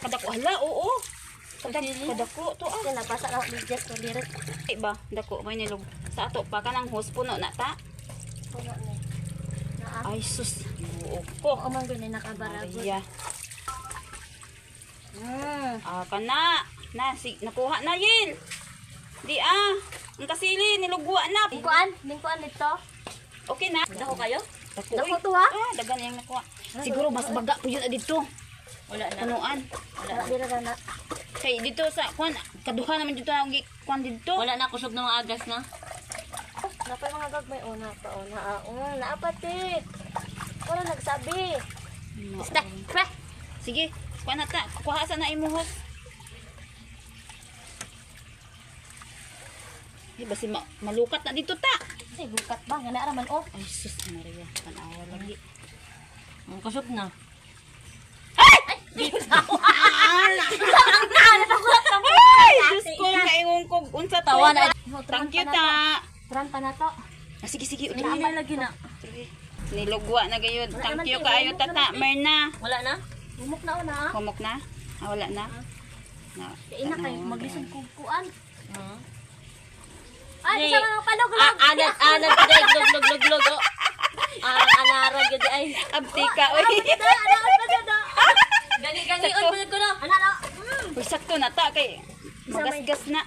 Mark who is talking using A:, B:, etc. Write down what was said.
A: kadako hala, oo. Kadako to ah.
B: Kaya nabasa na digit ko lirik.
A: Ay ba, dako may nilog. Sa ato pa kanang hose puno na ta.
B: Puno ni.
A: Ay sus, buo ko.
B: Ko man gani nakabarago.
A: Maria.
B: Mm.
A: Ah, kana. Na, si, nakuha na yin. Di ah. Ang kasili, nilugwa na.
B: Lingkuan, lingkuan dito.
A: Okay na.
B: Dako kayo?
A: Dako,
B: Dako to, ha?
A: Ah, dagan yung nakuha. Siguro mas baga po yun na dito.
B: Wala
A: Punuan.
B: Wala dira na na.
A: Kay dito sa kwan, kaduha naman dito ang kwan dito.
C: Wala na kusog ng mga agas na.
B: Napay mga gagmay una pa una. Ah, um, naapati. Wala nagsabi. Basta, pre.
A: Sige, kwan na ta. Kuha sa na imuhos. Ay, basi ma malukat na dito ta.
B: Kasi bukat ba? Nga naaraman oh.
A: Ay, sus Maria. Tanawa lagi.
C: Ang kusog na.
A: Ay, Diyos ko, kaingon ko. Unsa tawa na. Thank you ta.
B: Tran pa na to.
A: Ah, sige, sige. Ulit.
C: na lagi na.
A: Nilugwa na gayon. Thank you kaayo tata. Merna.
C: Wala na?
B: Bumok na una ah.
A: Humok na? Ah, wala na? Na.
B: Ina kayo maglisod kong kuan.
C: Hmm.
B: Ay, isa mga palog
C: Ah, anad, anad glog, glog, glog, glog. oh. Ah, anarag yun ay.
A: Abti ka, oy.
C: Gani, gani, on mo ko na.
B: Ana na.
A: Uy, sakto na ta kay magasgas na.